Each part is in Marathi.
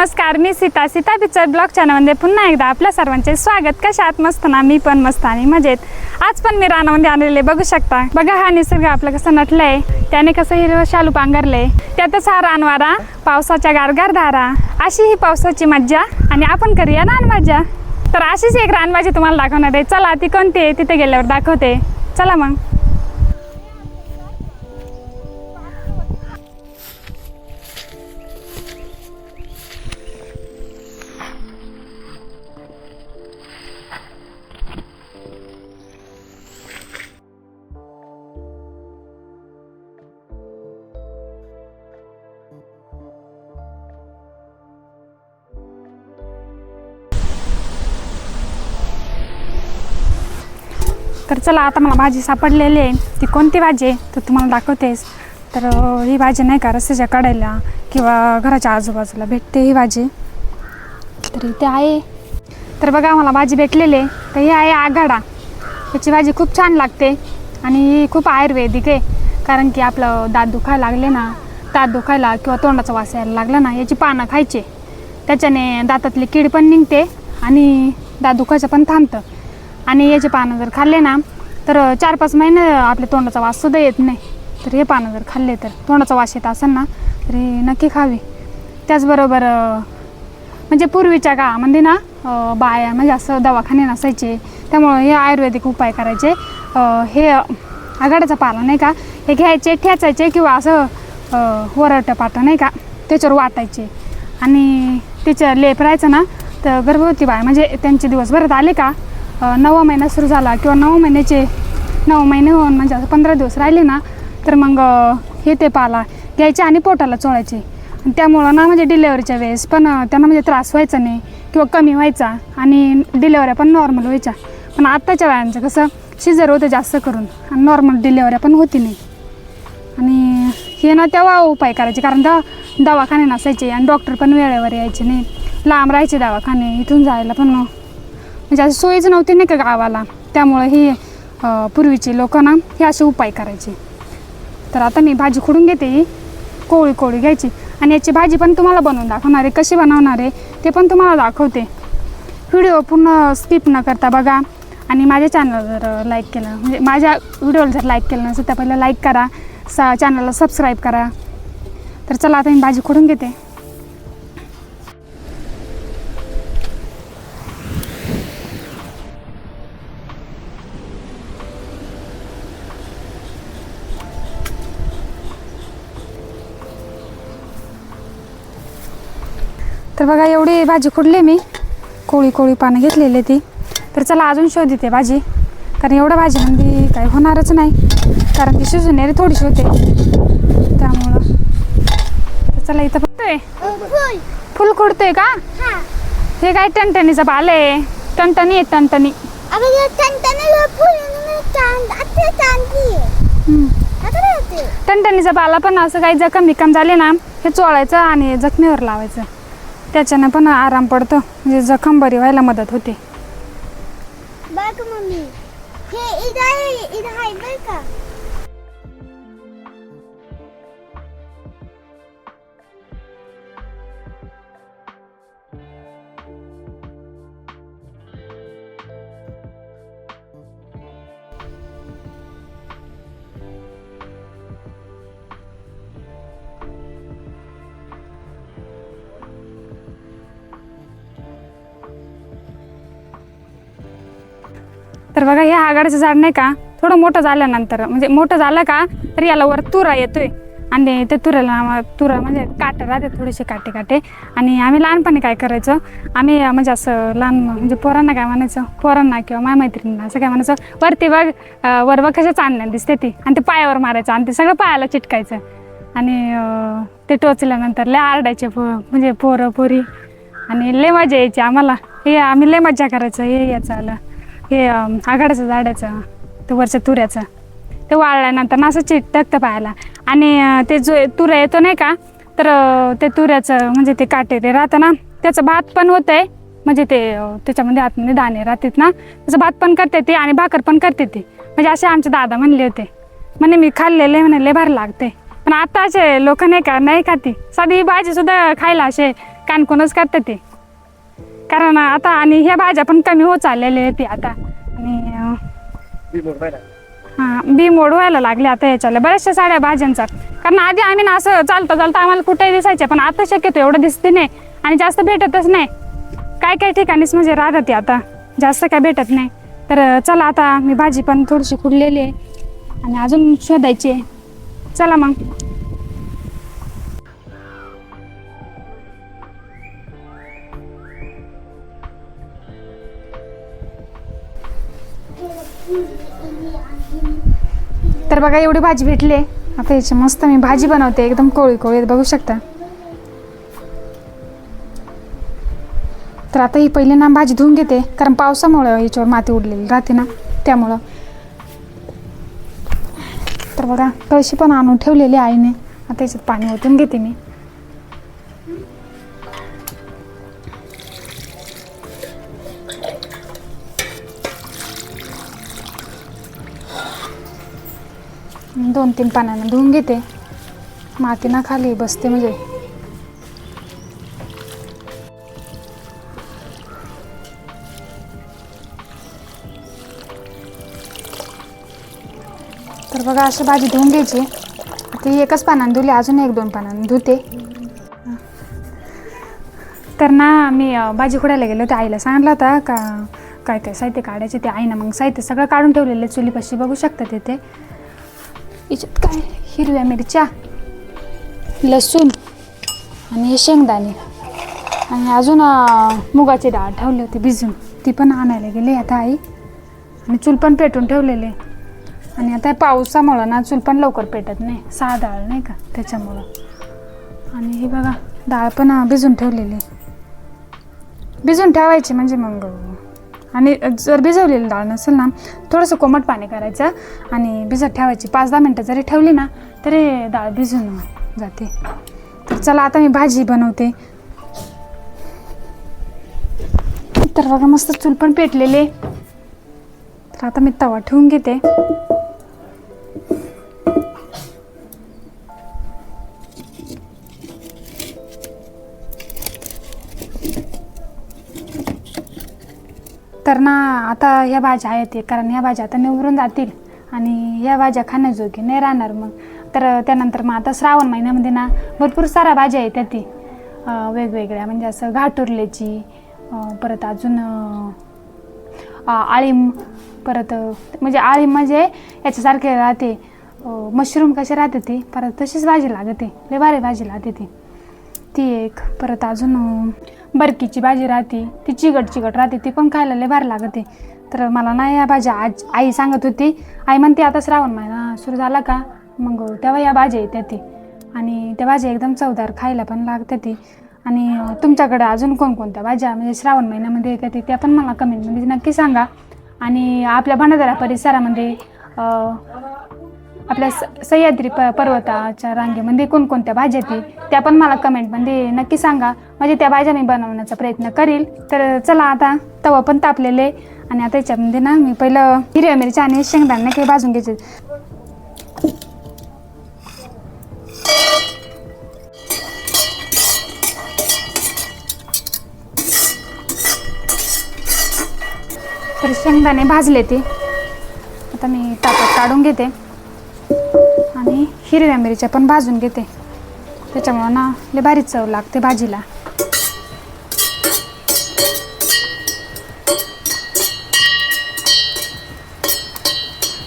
नमस्कार मी सीता. सीता पिक्चर ब्लॉग चॅनलमध्ये पुन्हा एकदा आपल्या सर्वांचे स्वागत. कशा आत मस्त ना? मी पण मस्त आणि मजेत. आज पण मी रानामध्ये आलेले बघू शकता. बघा हा निसर्ग आपलं कसं नटलंय. त्याने कसं हिरवं शालू पांघरलंय. त्यातच हा रानवारा पावसाच्या गारगार धारा. अशी ही पावसाची मज्जा आणि आपण करूया रानमज्जा तर अशीच एक रानबाजी तुम्हाला दाखवणार आहे. चला ती कोणती आहे? तिथे गेल्यावर दाखवते. चला मग. तर चला आता मला भाजी सापडलेली आहे. ती कोणती भाजी आहे? तर तुम्हाला दाखवतेस. तर ही भाजी नाही का रस्त्याच्या कडेला किंवा घराच्या आजूबाजूला भेटते ही भाजी. तर इथे आहे. तर बघा मला भाजी भेटलेली आहे. तर ही आहे आघाडा याची भाजी खूप छान लागते आणि ही खूप आयुर्वेदिक आहे. कारण की आपलं दात दुखायला लागले ना दात दुखायला किंवा तोंडाचा वास यायला लागला ना याची पानं खायचे. त्याच्याने दातातली कीड पण निघते आणि दात दुखायचं पण थांबतं. आणि याचे पानं जर खाल्ले ना तर चार पाच महिने आपल्या तोंडाचा वाससुद्धा येत नाही. तर हे पानं जर खाल्ले तर तोंडाचा वास येत असेल ना तरी नक्की खावी. त्याचबरोबर म्हणजे पूर्वीच्या काळामध्ये ना बाया म्हणजे असं दवाखाने नसायचे. त्यामुळं हे आयुर्वेदिक उपाय करायचे. हे आघाड्याचा पाला नाही का हे घ्यायचे ठेचायचे किंवा असं वरटं पाटं नाही का त्याच्यावर वाटायचे. आणि त्याच्या लेप राहायचं ना तर गर्भवती बाय म्हणजे त्यांचे दिवस भरत आले का नवा महिना सुरू झाला किंवा नऊ महिन्याचे नऊ महिने होऊन म्हणजे असं पंधरा दिवस राहिले ना तर मग हे ते पाला घ्यायचे आणि पोटाला चोळायचे. आणि त्यामुळं ना म्हणजे डिलेवरीच्या वेळेस पण त्यांना म्हणजे त्रास व्हायचा नाही किंवा कमी व्हायचा आणि डिलेवऱ्या पण नॉर्मल व्हायच्या. पण आत्ताच्या वयांचं कसं शिजर होतं जास्त करून आणि नॉर्मल डिलेवऱ्या पण होती नाही. आणि हे ना तेव्हा उपाय करायचे कारण तेव्हा दवाखाने नसायचे आणि डॉक्टर पण वेळेवर यायचे नाही. लांब राहायचे दवाखाने इथून जायला पण म्हणजे अशी सोयीच नव्हती नाही का गावाला. त्यामुळं ही पूर्वीची लोकं ना हे असे उपाय करायचे. तर आता मी भाजी खोडून घेते ही. कोळी कोळी घ्यायची. आणि याची भाजी पण तुम्हाला बनवून दाखवणार आहे. कशी बनवणार आहे ते पण तुम्हाला दाखवते. व्हिडिओ पूर्ण स्किप न करता बघा. आणि माझ्या चॅनल जर लाईक केलं म्हणजे माझ्या व्हिडिओला जर लाईक केलं नसेल तर पहिलं लाईक करा. सा चॅनलला सबस्क्राईब करा. तर चला आता मी भाजी खोडून घेते. तर बघा एवढी भाजी खुडली मी? कोळी कोळी पानं घेतलेली ती. तर चला अजून शोधिते भाजी. कारण एवढ्या भाजीमध्ये काही होणारच नाही. कारण ती शिजून थोडीशी होते. त्यामुळं. तर चला इथं बघतोय फुल. खुडतोय का? हा. काय टणटणीचं पाल आहे? टणटणी आहे टणटणी. टणटणीचा पाला पण असं काही जखम बिकम झाले ना हे चोळायचं आणि जखमेवर लावायचं. त्याच्यानं पण आराम पडतो. म्हणजे जखम बरी व्हायला मदत होते. बघ मम्मी हे इथं आहे इथं आहे बघ का? तर बघा हे आघाडीचं झाड नाही का थोडं मोठं झाल्यानंतर म्हणजे मोठं झालं का तर याला वर तुरा येतोय. आणि ते तुराला तुरा म्हणजे काटे राहते थोडेसे काटे काटे. आणि आम्ही लहानपणी काय करायचो आम्ही म्हणजे असं लहान म्हणजे पोरांना काय म्हणायचं पोरांना किंवा माझ्या मैत्रिणींना असं काय म्हणायचं वरती बघ वर बघ कशा चांदण्या दिसते ती. आणि ते पायावर मारायचं आणि ते सगळं पायाला चिटकायचं. आणि ते टोचल्यानंतर लय आरडायचे पो म्हणजे पोरं पोरी. आणि लय मजा यायची आम्हाला. हे आम्ही लय मज्जा करायचं हे याचं आलं हे आघाडाचं झाडाचं ते वरच्या तुऱ्याचं ते वाळल्यानंतर ना असं चिटकतं पाहायला आणि ते जो तुरा येतो नाही का तर ते तुऱ्याचं म्हणजे ते काटे ते राहतं ना त्याचं भात पण होतंय. म्हणजे ते त्याच्यामध्ये आतमध्ये दाणे राहतात ना त्याचं भात पण करते ते आणि भाकर पण करते ते. म्हणजे असे आमचे दादा म्हणले होते. म्हणे मी खाल्लेले म्हणे लय भारी लागते पण आता असे लोक नाही का नाही खाती. साधी भाजी सुद्धा खायला असे कानकोनच करतात ते. कारण आता आणि ह्या भाज्या पण कमी होत चाललेल्या आहेत ते आता. आणि हां बी मोड व्हायला लागले आता याच्याला बऱ्याचशा साड्या भाज्यांचा. कारण आधी आम्ही ना असं चालतं चालतं आम्हाला कुठेही दिसायचे पण आता शक्यतो एवढं दिसते नाही. आणि जास्त भेटतच नाही. काय काय ठिकाणीच म्हणजे राहतात ते आता. जास्त काय भेटत नाही. तर चला आता मी भाजी पण थोडीशी खुडलेली आहे. आणि अजून शोधायची आहे. चला मग. तर बघा एवढी भाजी भेटली आहे. आता याची मस्त मी भाजी बनवते एकदम कोळी कोळी बघू शकता. तर आता ही पहिले ना भाजी धुवून घेते कारण पावसामुळं याच्यावर माती उडलेली राहते ना त्यामुळं. तर बघा कळशी पण आणून ठेवलेली आईने. आता याच्यात पाणी ओतून घेते मी. दोन तीन पाण्यानं धुवून घेते. माती ना खाली बसते म्हणजे. तर बघा अशी भाजी धुवून घ्यायची. ती एकच पानानं धुली अजून एक दोन पानानं धुते. तर ना मी भाजी खोडायला गेलो होते. आईला सांगितलं होता का काय काय साहित्य काढायचे ते आईनं मग साहित्य सगळं काढून ठेवलेलं आहे चुलीपाशी. बघू शकता तिथे. याच्यात काय? हिरव्या मिरच्या लसूण आणि हे शेंगदाणे. आणि अजून मुगाची डाळ ठेवली होती भिजून. ती पण आणायला गेली आता आई. आणि चूल पण पेटून ठेवलेले आणि आता पावसामुळं ना चूल पण लवकर पेटत नाही. सहा डाळ नाही का त्याच्यामुळं. आणि हे बघा डाळ पण भिजून ठेवलेली भिजून ठेवायची म्हणजे मग आणि जर भिजवलेली डाळ नसेल ना थोडंसं कोमट पाणी करायचं आणि भिजत ठेवायची. पाच दहा मिनटं जरी ठेवली ना तरी डाळ भिजून जाते. तर चला आता मी भाजी बनवते. तर बघा मस्त चूल पण पेटलेले. तर आता मी तवा ठेवून घेते. तर ना आता ह्या भाज्या आहेत ते कारण ह्या भाज्या आता निवरून जातील. आणि ह्या भाज्या खाण्याजोगी नाही राहणार मग. तर त्यानंतर मग आता श्रावण महिन्यामध्ये ना भरपूर साऱ्या भाज्या आहेत ती. वेगवेगळ्या म्हणजे असं घाटुरल्याची परत अजून आळीम परत म्हणजे आळीम म्हणजे याच्यासारखे राहते. मशरूम कसे राहते ती परत तशीच भाजी लागते. लय भारी भाजी लागते ती. ती एक परत अजून बरकीची भाजी राहते. ती चिकट चिकट राहते ती पण खायला लय भारी लागते. तर मला ना या भाज्या आज आई सांगत होती. आई म्हणते आता श्रावण महिना सुरू झाला का? मग तेव्हा या भाज्या येत्या ती. आणि त्या भाज्या एकदम चवदार खायला पण लागते ती. आणि तुमच्याकडे अजून कोणकोणत्या भाज्या म्हणजे श्रावण महिन्यामध्ये येत्या ती त्या पण मला कमेंटमध्ये नक्की सांगा. आणि आपल्या भंडारा परिसरामध्ये आपल्या स सह्याद्री प पर्वताच्या रांगेमध्ये कोणकोणत्या भाज्या ती त्या पण मला कमेंटमध्ये नक्की सांगा. म्हणजे त्या भाज्या मी बनवण्याचा प्रयत्न करील. तर चला आता तवा पण तापलेले आणि आता याच्यामध्ये ना मी पहिलं हिरव्या मिरच्या आणि शेंगदाणे काही भाजून घ्यायचे. तर शेंगदाणे भाजले ते. आता मी ताटात काढून घेते. आणि हिरव्या मिरच्या पण भाजून घेते. त्याच्यामुळं ना लय भारी चव लागते भाजीला.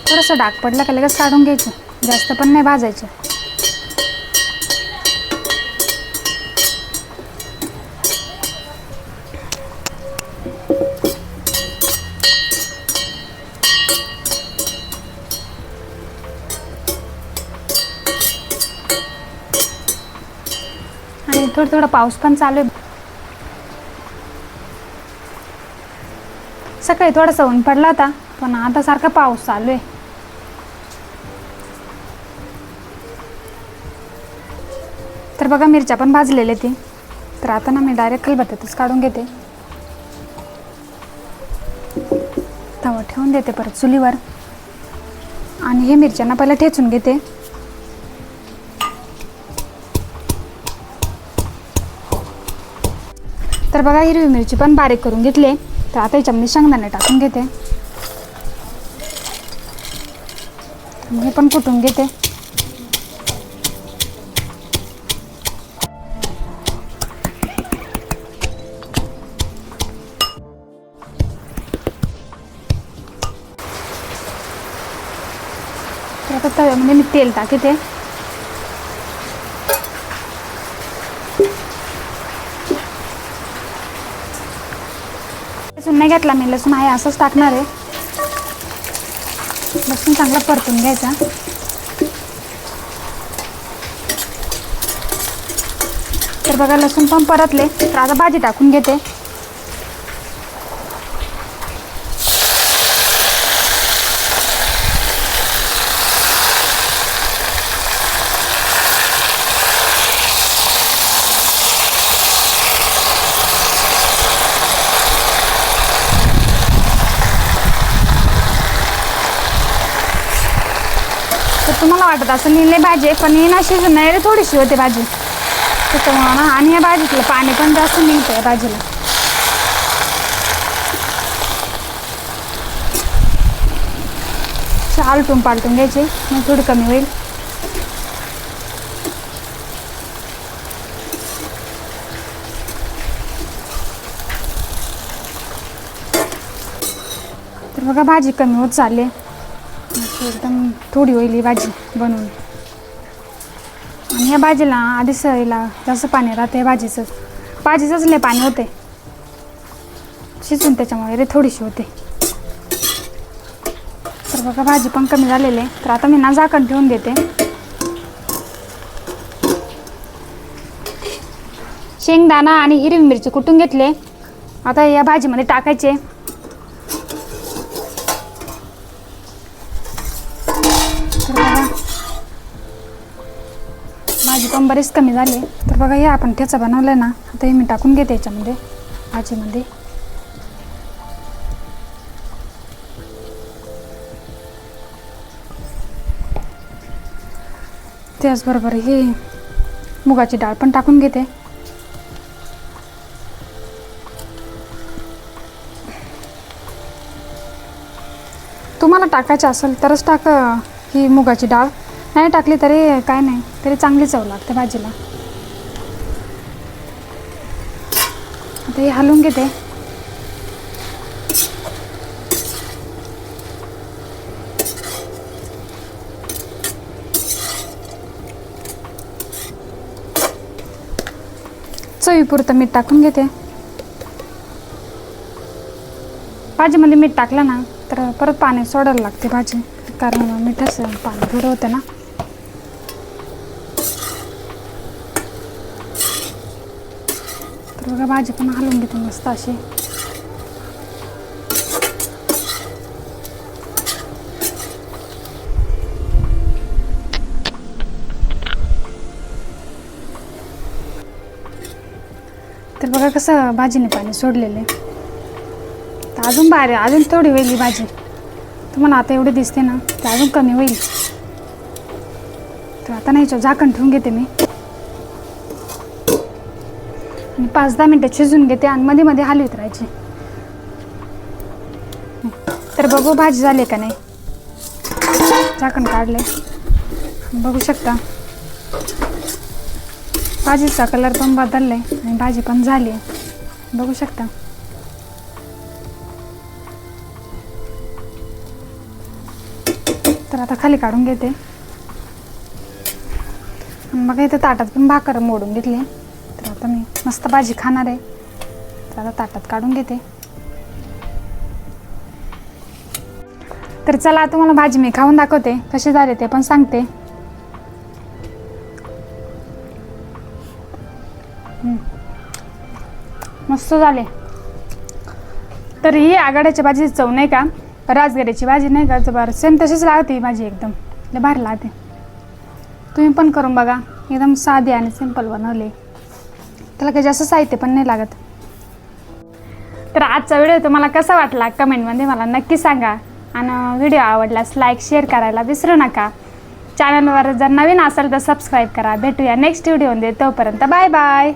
थोडंसं डाग पडलं का लगेच काढून घ्यायचं. जास्त पण नाही भाजायचं. आणि थोडं थोडं पाऊस पण चालू आहे. सकाळी थोडासा ऊन पडला होता पण आता सारखा पाऊस चालू आहे. तर बघा मिरच्या पण भाजलेल्या ती. तर आता ना मी डायरेक्ट खलबत्त्यातच काढून घेते. तवा ठेवून देते परत चुलीवर. आणि हे मिरच्यांना पहिला ठेचून घेते. तर बघा हिरवी मिरची पण बारीक करून घेतली तर आता याच्यामध्ये शेंगदाणे टाकून घेते. हे पण कुटून घेते. तर आता तव्यामध्ये मी तेल टाकते. लसूण नाही घेतला मी लसूण आहे असंच टाकणार आहे. लसूण चांगला परतून घ्यायचा. तर बघा लसूण पण परतले. तर आता भाजी टाकून घेते. तर तुम्हाला वाटत असं निले भाजी आहे, पण ही ना नाही रे थोडीशी होते भाजी. त्याच्यामुळं ना आणि या भाजीतलं पाणी पण जास्त निघतं या भाजीला. आलटून पालटून घ्यायचे मग थोडी कमी होईल. तर बघा भाजी कमी होत चालली थोडी होईल ही भाजी बनवून आणि या भाजीला आधी सरीला जास्त पाणी राहते भाजीचं. भाजीचंच लय पाणी होते शिजून त्याच्यामुळे रे थोडीशी होते. तर बघा भाजी पण कमी झालेली आहे. तर आता मी ना झाकण ठेवून देते. शेंगदाणा आणि हिरवी मिरची कुटून घेतले? आता या भाजीमध्ये टाकायचे. भाजी बरीच कमी झाली तर बघा हे आपण ठेचा बनवलं ना आता हे मी टाकून घेते याच्यामध्ये भाजीमध्ये. त्याचबरोबर हे मुगाची डाळ पण टाकून घेते. तुम्हाला टाकायचं असेल तरच टाक ही मुगाची डाळ. नाही टाकली तरी काय नाही तरी चांगली चव लागते भाजीला. आता हे हलवून घेते. चवीपुरतं मीठ टाकून घेते. भाजीमध्ये मीठ टाकलं ना तर परत पाणी सोडायला लागते भाजी कारण मिठाचं पाणी थोडं होतं ना. बघा भाजी पण हलवून घेते मस्त अशी. तर बघा कसं भाजीने पाणी सोडलेले तर अजून बाहेर अजून थोडी होईल ही भाजी. तुम्हाला आता एवढी दिसते ना तर अजून कमी होईल. तर आता नाही झाकण ठेवून घेते मी आणि पाच दहा मिनटं शिजून घेते आणि मध्ये मध्ये हलवीत राहायची. तर बघू भाजी झाली का नाही. झाकण काढले बघू शकता. भाजीचा कलर पण बदललाय आणि भाजी पण झाली. आहे बघू शकता. तर आता खाली काढून घेते. मग इथं इथे ताटात पण भाकर मोडून घेतली. आता मी मस्त भाजी खाणार आहे. तर आता ताटात काढून घेते. तर चला तुम्हाला भाजी मी खाऊन दाखवते. कशी झाले ते पण सांगते. मस्त झाले. तर ही आघाड्याच्या भाजीची चव नाही का? राजगिऱ्याची भाजी नाही का? जबर सेम तशीच लागते ही भाजी एकदम. भारी लागते. तुम्ही पण करून बघा. एकदम साधी आणि सिंपल बनवली. त्याला काही जास्त साहित्य पण नाही लागत. तर आजचा व्हिडिओ तुम्हाला कसा वाटला कमेंटमध्ये मला नक्की सांगा. आणि व्हिडिओ आवडल्यास लाईक शेअर करायला विसरू नका. चॅनलवर जर नवीन असेल तर सबस्क्राईब करा. भेटूया नेक्स्ट व्हिडिओमध्ये तोपर्यंत बाय बाय